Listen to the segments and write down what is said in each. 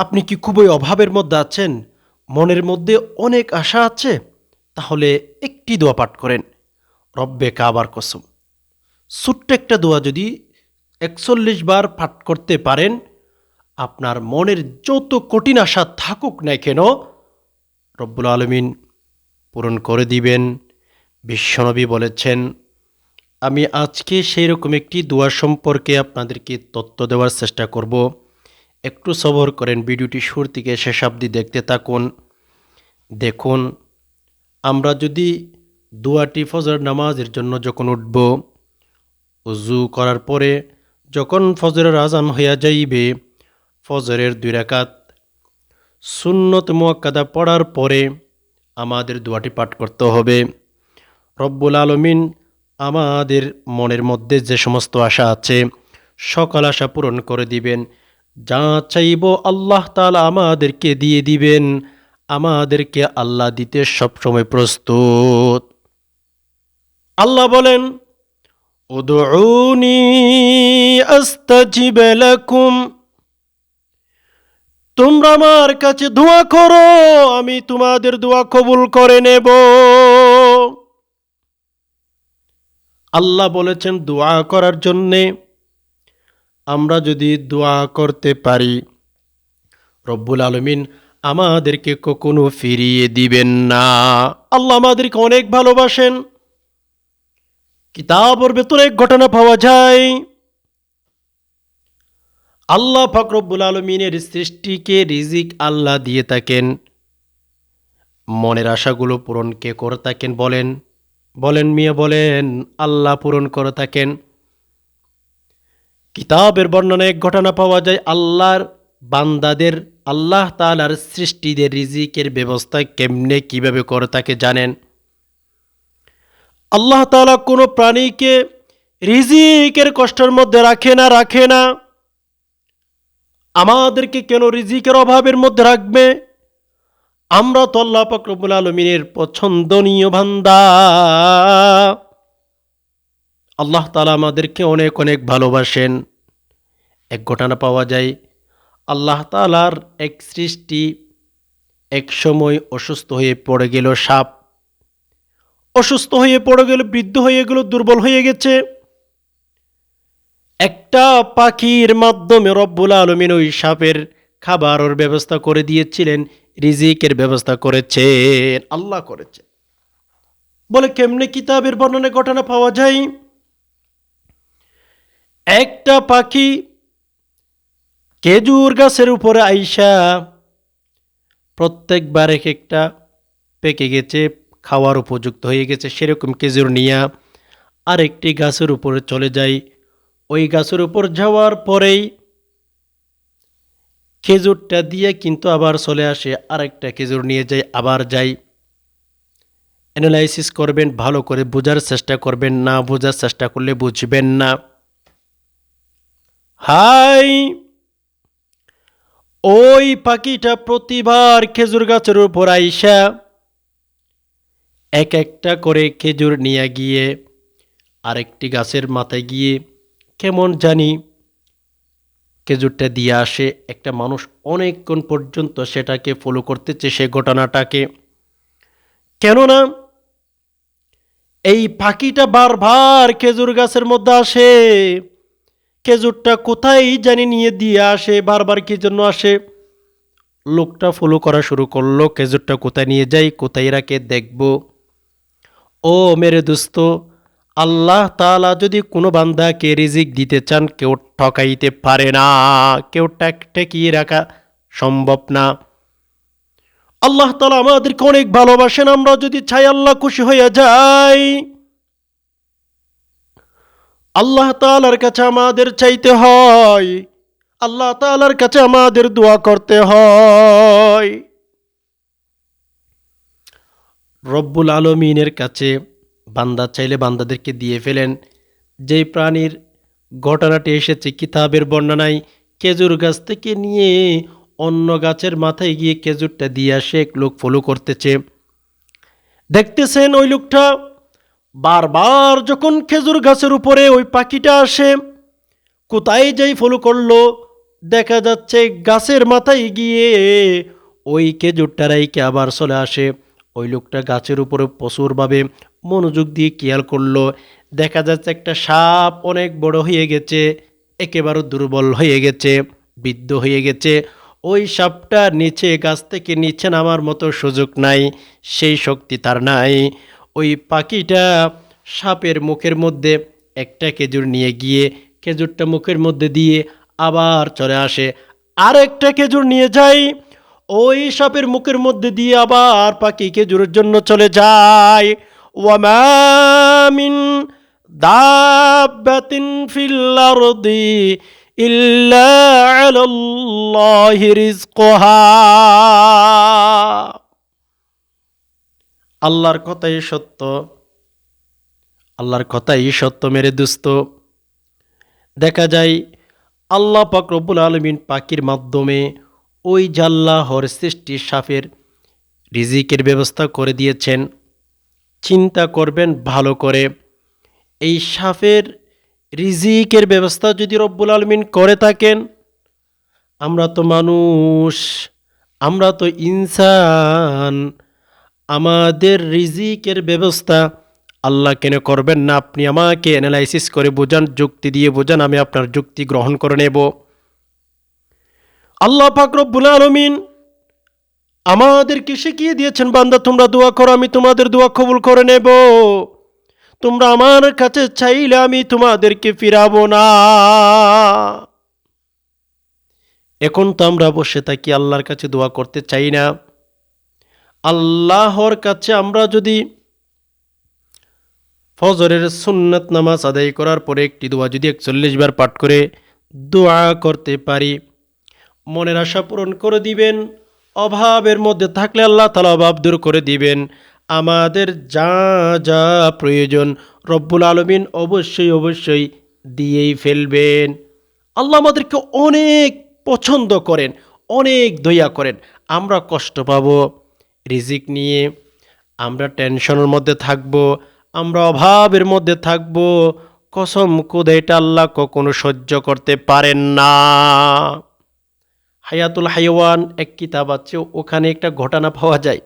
আপনি কি খুবই অভাবের মধ্যে আছেন? মনের মধ্যে অনেক আশা আছে? তাহলে একটি দোয়া পাঠ করেন। রব্বে কাবার কসম। ছোট্ট একটা দোয়া যদি একচল্লিশ বার পাঠ করতে পারেন, আপনার মনের যত কঠিন আশা থাকুক না কেন, রব্বুল আলমিন পূরণ করে দিবেন। বিশ্বনবী বলেছেন, আমি আজকে সেই রকম একটি দোয়া সম্পর্কে আপনাদেরকে তথ্য দেওয়ার চেষ্টা করব। একটু সবর করেন, ভিডিওটি শুরু থেকে শেষ অবধি দেখতে থাকুন। দেখুন, আমরা যদি দুয়াটি ফজর নামাজের জন্য যখন উঠব, উজু করার পরে যখন ফজরের আজান হইয়া যাইবে, ফজরের দুই রাকাত সুন্নত মুয়াক্কাদা পড়ার পরে আমাদের দোয়াটি পাঠ করতে হবে। রব্বুল আলমিন আমাদের মনের মধ্যে যে সমস্ত আশা আছে, সকল আশা পূরণ করে দিবেন। যা চাইব আল্লাহ তালা আমাদেরকে দিয়ে দিবেন। আমাদেরকে আল্লাহ দিতে সবসময় প্রস্তুত। আল্লাহ বলেন তোমরা আমার কাছে দোয়া করো, আমি তোমাদের দোয়া কবুল করে নেব। আল্লাহ বলেছেন, দোয়া করার জন্যে আমরা যদি দোয়া করতে পারি, রব্বুল আলমিন আমাদেরকে কখনো ফিরিয়ে দিবেন না। আল্লাহ আমাদেরকে অনেক ভালোবাসেন। কিতাবর ভেতরে ঘটনা পাওয়া যায়। আল্লাহ ফকরব্বুল আলমিনের সৃষ্টিকে রিজিক আল্লাহ দিয়ে থাকেন। মনের আশাগুলো পূরণ কে করে থাকেন বলেন? বলেন মিয়া, বলেন, আল্লাহ পূরণ করে থাকেন। কিতাবের বর্ণনা এক ঘটনা পাওয়া যায়, আল্লাহর বান্দাদের, আল্লাহ তালার সৃষ্টিদের রিজিকের ব্যবস্থা কেমনে, কীভাবে করে তাকে জানেন? আল্লাহ তালা কোনো প্রাণীকে রিজিকের কষ্টের মধ্যে রাখে না রাখে না। আমাদেরকে কেন রিজিকের অভাবের মধ্যে রাখবে? আমরা তো আল্লাহ পাকরবুল আলমিনের পছন্দনীয় ভান্দা আল্লাহ তালা আমাদেরকে অনেক অনেক ভালোবাসেন। এক ঘটনা পাওয়া যায়, আল্লাহ তালার এক সৃষ্টি এক সময় অসুস্থ হয়ে পড়ে গেল সাপ। অসুস্থ হয়ে পড়ে গেল, বৃদ্ধ হয়ে গেল, দুর্বল হয়ে গেছে। একটা পাখির মাধ্যমে রব্বুল আলমিন ওই সাপের খাবারের ব্যবস্থা করে দিয়েছিলেন, রিজিকের ব্যবস্থা করেছেন, আল্লাহ করেছে। বলে কেমনে কিতাবের বর্ণনে ঘটনা পাওয়া যায়? একটা পাখি খেজুর গাছের উপরে আইসা প্রত্যেকবার এক একটা পেকে গেছে, খাওয়ার উপযুক্ত হয়ে গেছে। সেরকম খেজুর নিয়া আরেকটি গাছের উপরে চলে যায় ওই গাছের উপর যাওয়ার পরেই খেজুরটা দিয়ে কিন্তু আবার চলে আসে। আরেকটা খেজুর নিয়ে যায় আবার যাই। অ্যানালাইসিস করবেন, ভালো করে বোঝার চেষ্টা করবেন, না বোঝার চেষ্টা করলে বুঝবেন না। হাই। ওই পাখিটা প্রতিবার খেজুর গাছের উপর আইসা এক একটা করে খেজুর নিয়ে গিয়ে আরেকটি গাছের মাথায় গিয়ে কেমন জানি খেজুরটা দিয়ে আসে। একটা মানুষ অনেকক্ষণ পর্যন্ত সেটাকে ফলো করতেছে সে ঘটনাটাকে। কেননা এই পাখিটা বারবার খেজুর গাছের মধ্যে আসে। খেজুরটা কোথায় জানি নিয়ে দিয়ে আসে, বারবার কি জন্য আসে? লোকটা ফলো করা শুরু করল, খেজুরটা কোথায় নিয়ে যাই, কোথায় রাখে দেখব। ও মেরে দোস্ত, আল্লাহ তালা যদি কোনো বান্দাকে রিজিক দিতে চান, কেউ ঠকাইতে পারে না, কেউ ঠেকিয়ে রাখা সম্ভব না। আল্লাহ তালা আমাদেরকে অনেক ভালোবাসেন, আমরা যদি চাই আল্লাহ খুশি হইয়া যাই। আল্লাহ তালার কাছে আমাদের চাইতে হয়। আল্লাহ তালার কাছে আমাদের দোয়া করতে হয়। রব্বুল আলমিনের কাছে বান্দা চাইলে বান্দাদেরকে দিয়ে ফেলেন। যেই প্রাণীর ঘটনাটি এসেছে কিতাবের বর্ণনায়, খেজুর গাছ থেকে নিয়ে অন্য গাছের মাথায় গিয়ে খেজুরটা দিয়ে আসে, এক লোক ফলো করতেছে। দেখতেছেন ওই লোকটা বারবার যখন খেজুর গাছের উপরে ওই পাখিটা আসে, কোথায় যাই ফলো করল, দেখা যাচ্ছে গাছের মাথায় গিয়ে ওই খেজুরটা রাইকে আবার চলে আসে। ওই লোকটা গাছের উপরে প্রচুরভাবে মনোযোগ দিয়ে খেয়াল করল। দেখা যাচ্ছে একটা সাপ অনেক বড় হয়ে গেছে, একেবারে দুর্বল হয়ে গেছে, বৃদ্ধ হয়ে গেছে। ওই সাপটা নিচে, গাছ থেকে নিচে নামার মতো সুযোগ নাই, সেই শক্তি তার নাই। ওই পাখিটা সাপের মুখের মধ্যে একটা খেজুর নিয়ে গিয়ে খেজুরটা মুখের মধ্যে দিয়ে আবার চলে আসে। আর একটা খেজুর নিয়ে যায়, ওই সাপের মুখের মধ্যে দিয়ে আবার পাখি খেজুরের জন্য চলে যায়। ওয়ামিন দাবাতিন ফিল আরদি ইল্লা আলাল্লাহি আল্লাহর কথাই সত্য, আল্লাহর কথাই সত্য মেরে দুস্ত। দেখা যায়, আল্লাহ পাক রব্বুল আলমিন পাখির মাধ্যমে ওই জাল্লাহর সৃষ্টি সাফের রিজিকের ব্যবস্থা করে দিয়েছেন। চিন্তা করবেন, ভালো করে। এই সাফের রিজিকের ব্যবস্থা যদি রব্বুল আলমিন করে থাকেন, আমরা তো মানুষ, আমরা তো ইনসান। আমাদের রিজিকের ব্যবস্থা আল্লাহ কেন করবেন না? আপনি আমাকে অ্যানালাইসিস করে বোঝান, যুক্তি দিয়ে বোঝান, আমি আপনার যুক্তি গ্রহণ করে নেব। আল্লাহ পাক রব্বুল আলমিন আমাদেরকে শিখিয়ে দিয়েছেন, বান্দা, তোমরা দোয়া করো, আমি তোমাদের দোয়া কবুল করে নেব। তোমরা আমার কাছে চাইলে আমি তোমাদেরকে ফিরাবো না। এখন তো আমরা বসে থাকি, আল্লাহর কাছে দোয়া করতে চাই না। আল্লাহর কাছে আমরা যদি ফজরের সুন্নত নামাজ আদায় করার পরে একটি দোয়া যদি একচল্লিশ বার পাঠ করে দোয়া করতে পারি, মনের আশা পূরণ করে দিবেন, অভাবের মধ্যে থাকলে আল্লাহ তালা অভাব দূর করে দিবেন। আমাদের যা যা প্রয়োজন রব্বুল আলমিন অবশ্যই অবশ্যই দিয়েই ফেলবেন। আল্লাহ আমাদেরকে অনেক পছন্দ করেন, অনেক দয়া করেন, আমরা কষ্ট পাবো। রিজিক নিয়ে আমরা টেনশনের মধ্যে থাকব, আমরা অভাবের মধ্যে থাকব, কসম এটা আল্লাহ কখনো সহ্য করতে পারেন না। হায়াতুল হাইওয়ান এক কিতাব আছে, ওখানে একটা ঘটনা পাওয়া যায়।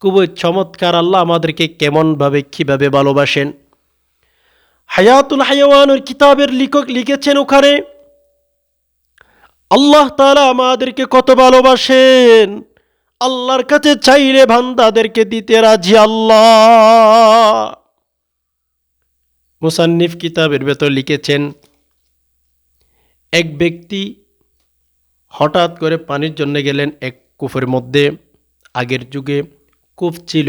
খুবই চমৎকার, আল্লাহ আমাদেরকে কেমনভাবে, কীভাবে ভালোবাসেন। হায়াতুল হাইওয়ানের কিতাবের লিখক লিখেছেন ওখানে, আল্লাহ তাআলা আমাদেরকে কত ভালোবাসেন। আল্লাহর কাছে চাইলে ভান্দাদেরকে দিতে রাজি আল্লাহ। মুসান্নিফ কিতাবের ভেতর লিখেছেন, এক ব্যক্তি হঠাৎ করে পানির জন্য গেলেন এক কূপের মধ্যে। আগের যুগে কূপ ছিল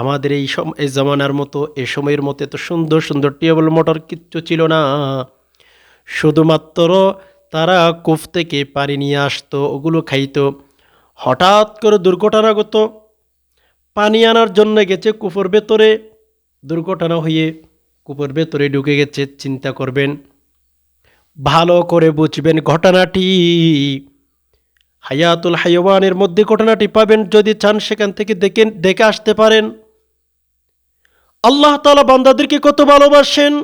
আমাদের এই সম, এই জামানার মতো এ সময়ের মতো এত সুন্দর সুন্দর টিউবওয়েল মোটর কিচ্ছু ছিল না। শুধুমাত্র তারা কূপ থেকে পানি নিয়ে আসতো, ওগুলো খাইতো। হঠাৎ করে দুর্ঘটনাগত পানি আনার জন্য গেছে কূপের ভেতরে। দুর্ঘটনা হয়ে কূপের ভেতরে ঢুকে গেছে, চিন্তা করবেন। ভালো করে বুঝবেন ঘটনাটি। হায়াতুল হাইওয়ানের মধ্যে ঘটনাটি পাবেন, যদি চান সেখান থেকে দেখে দেখে আসতে পারেন। আল্লাহ তালা বান্দাদেরকে কত ভালোবাসেন।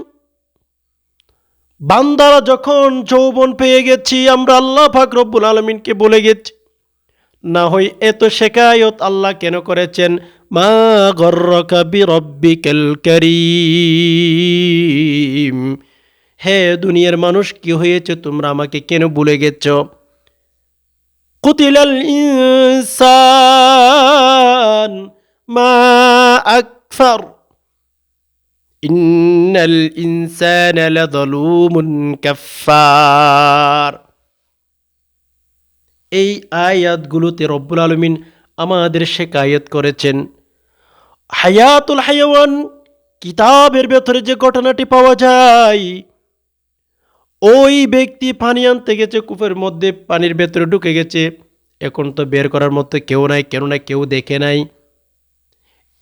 বান্দারা যখন যৌবন পেয়ে গেছি, আমরা আল্লাহ পাক রব্বুল আলমিনকে বলে গেছি না হয় এত শেখায়ত আল্লাহ কেন করেছেন? মা গর্রকা বিরব্বিকাল করিম। হে দুনিয়ার মানুষ, কি হয়েছে? তোমরা আমাকে কেন ভুলে গেছ? কুতিলাল ইনসান মা আকফার। ইন্নাল ইনসানা লাযালুমুন কাফফার। এই আয়াতগুলোতে রব্বুল আলমিন আমাদের শেখায়ত করেছেন। হায়াতুল হায়াওয়ান, কিতাবের ভেতরে যে ঘটনাটি পাওয়া যায়, ওই ব্যক্তি পানি আনতে গেছে কূপের মধ্যে পানির ভেতরে ঢুকে গেছে। এখন তো বের করার মতো কেউ নাই কেননা কেউ দেখে নাই।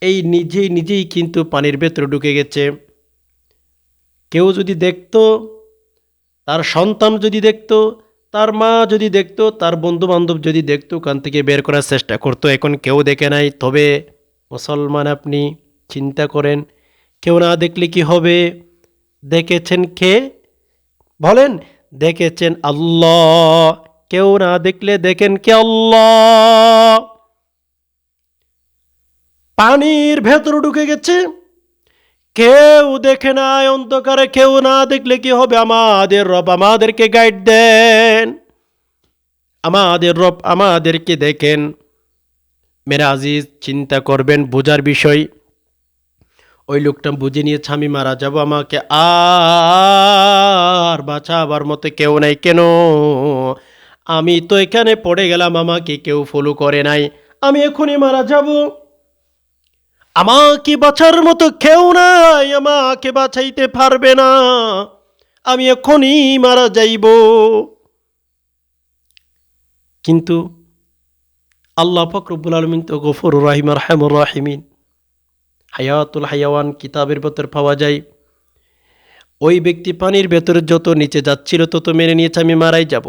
এই নিজেই নিজেই কিন্তু পানির ভেতরে ঢুকে গেছে। কেউ যদি দেখত, তার সন্তান যদি দেখতো তার মা যদি দেখতো, তার বন্ধু বান্ধব যদি দেখতো, ওখান থেকে বের করার চেষ্টা করতো। এখন কেউ দেখে নাই। তবে মুসলমান আপনি চিন্তা করেন, কেউ না দেখলে কি হবে? দেখেছেন কে? বলেন, দেখেছেন আল্লাহ। কেউ না দেখলে দেখেন কে আল্লাহ? পানির ভেতর ঢুকে গেছে। কেউ দেখে নাই, অন্ধকারে কেউ না দেখলে কি হবে? আমাদের রব আমাদেরকে গাইড দেন। আমাদের রব আমাদেরকে দেখেন। মেরা আজিজ, চিন্তা করবেন, বোঝার বিষয়। ওই লোকটা বুঝে নিয়েছে আমি মারা যাব, আমাকে আর বাঁচাবার মতো কেউ নাই কেন? আমি তো এখানে পড়ে গেলাম, আমাকে কেউ ফলো করে নাই। আমি এখনই মারা যাব। আমাকে বাঁচার মতো কেউ নাই, আমাকে বাঁচাইতে পারবে না। আমি এখনই মারা যাইব। কিন্তু আল্লাহ ফকরবুল আলমিন তো গফর রাহিম রহমুর রাহিমিন। হায়াতুল হায়াওয়ান কিতাবের ভেতর পাওয়া যায়, ওই ব্যক্তি পানির ভেতরে যত নিচে যাচ্ছিল তত মেনে নিয়েছে, আমি মারাই যাব।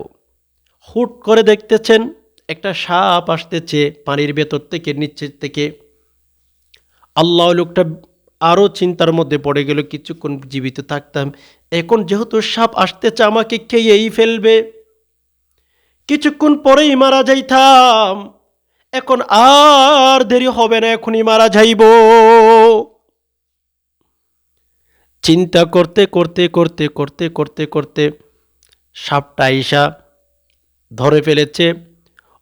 হুট করে দেখতেছেন একটা সাপ আসতেছে পানির ভেতর থেকে, নিচের থেকে। আল্লাহ লোকটা আরও চিন্তার মধ্যে পড়ে গেল, কিছুক্ষণ জীবিত থাকতাম। এখন যেহেতু সাপ আসতেছে, আমাকে খেয়েই ফেলবে। কিছুক্ষণ পরেই মারা যাইতাম। এখন আর দেরি হবে না, এখনই মারা যাইব। চিন্তা করতে করতে করতে করতে করতে করতে সাপটা ইসা ধরে ফেলেছে।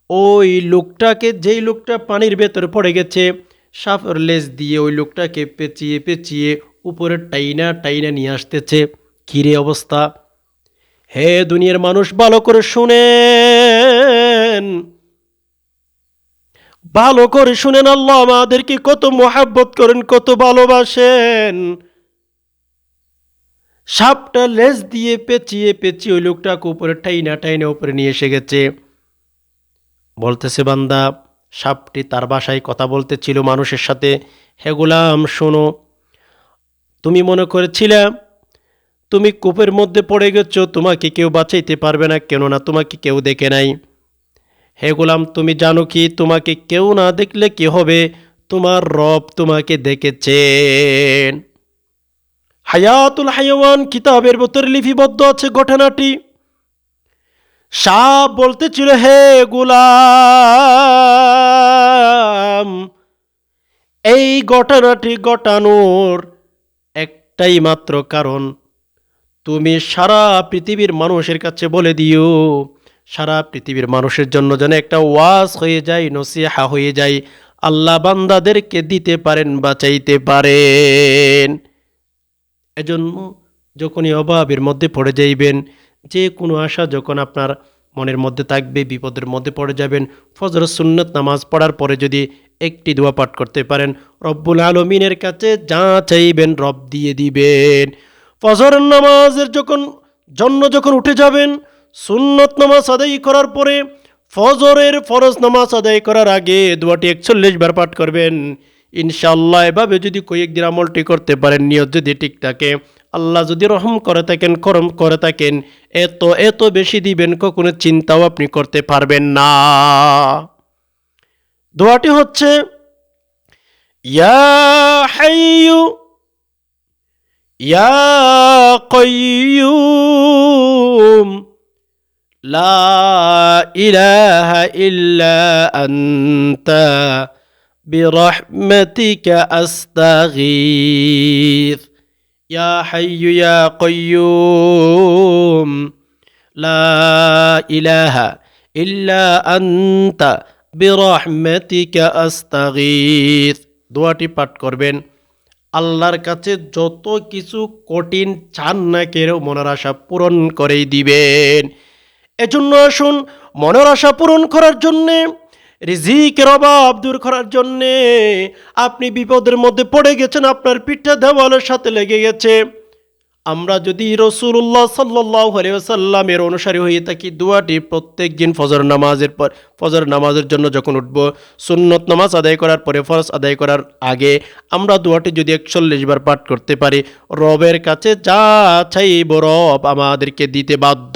ওই লোকটাকে, যেই লোকটা পানির ভেতরে পড়ে গেছে সাপের লেজ দিয়ে ওই লোকটাকে পেঁচিয়ে পেঁচিয়ে উপরে টাইনা টাইনা নিয়ে আসতেছে। কিরে অবস্থা? হে দুনিয়ার মানুষ, ভালো করে শুনেন। ভালো করে শুনেন আল্লাহ আমাদেরকে কত মোহাব্বত করেন, কত ভালোবাসেন। সাপটা লেজ দিয়ে পেঁচিয়ে পেঁচিয়ে ওই লোকটাকে উপরে টাইনা টাইনা উপরে নিয়ে এসে গেছে। বলতেছে বান্দা সাপটি তার বাসায় কথা বলতেছিল মানুষের সাথে। হে গোলাম, শোনো, তুমি মনে করেছিলে তুমি কূপের মধ্যে পড়ে গেছো, তোমাকে কেউ বাঁচাইতে পারবে না, কেননা তোমাকে কেউ দেখে নাই। হে গোলাম, তুমি জানো কি, তোমাকে কেউ না দেখলে কি হবে? তোমার রব তোমাকে দেখেছেন। হায়াতুল হায়াওয়ান কিতাবের ভেতরে লিপিবদ্ধ আছে ঘটনাটি। সাপ বলতে বলতেছিল হে গোলাম, এই ঘটনাটি ঘটানোর একটাই মাত্র কারণ। তুমি সারা পৃথিবীর মানুষের কাছে বলে দিও, সারা পৃথিবীর মানুষের জন্য যেন একটা ওয়াজ হয়ে যায়, নসিহা হয়ে যায়। আল্লাহ বান্দাদেরকে দিতে পারেন, বাঁচাইতে পারেন। এজন্য যখনই অভাবের মধ্যে পড়ে যাইবেন যে কোনো আশা যখন আপনার মনের মধ্যে থাকবে, বিপদের মধ্যে পড়ে যাবেন, ফজর সুন্নত নামাজ পড়ার পরে যদি একটি দোয়া পাঠ করতে পারেন, রব্বুল আলমিনের কাছে যা চাইবেন রব দিয়ে দিবেন। ফজর নামাজের যখন জন্য যখন উঠে যাবেন, সুন্নত নামাজ আদায় করার পরে ফজরের ফরজ নামাজ আদায় করার আগে দোয়াটি একচল্লিশ বার পাঠ করবেন। ইনশাল্লাহ এভাবে যদি কয়েকদিন আমলটি করতে পারেন, নিয়ত যদি ঠিক থাকে, আল্লাহ যদি রহম করে থাকেন, করম করে থাকেন, এত এত বেশি দিবেন কখনো চিন্তাও আপনি করতে পারবেন না। দোয়াটি হচ্ছে, ইয়া হাইয়ু, ইয়া লা ইলাহা ইল্লা আন্তা। برحمتك أستغيث يا حي يا قيوم لا إله إلا أنت برحمتك أستغيث দোয়াটি পাঠ করবেন আল্লাহর কাছে যত কিছু কঠিন চান না কেউ মনের আশা পূরণ করেই দিবেন এজন্য আসুন মনের আশা পূরণ করার জন্যে রিজিকের অভাব দূর করার জন্যে আপনি বিপদের মধ্যে পড়ে গেছেন, আপনার পিঠটা দেওয়ালের সাথে লেগে গেছে। আমরা যদি রসুল্লাহ সাল্লাহ অনুসারী হয়ে থাকি, দোয়াটি প্রত্যেক দিন ফজর নামাজের পর, ফজর নামাজের জন্য যখন উঠব, সুন্নত নামাজ আদায় করার পরে, ফরজ আদায় করার আগে আমরা দোয়াটি যদি একচল্লিশ বার পাঠ করতে পারি, রবের কাছে যা চাইব রব আমাদেরকে দিতে বাধ্য।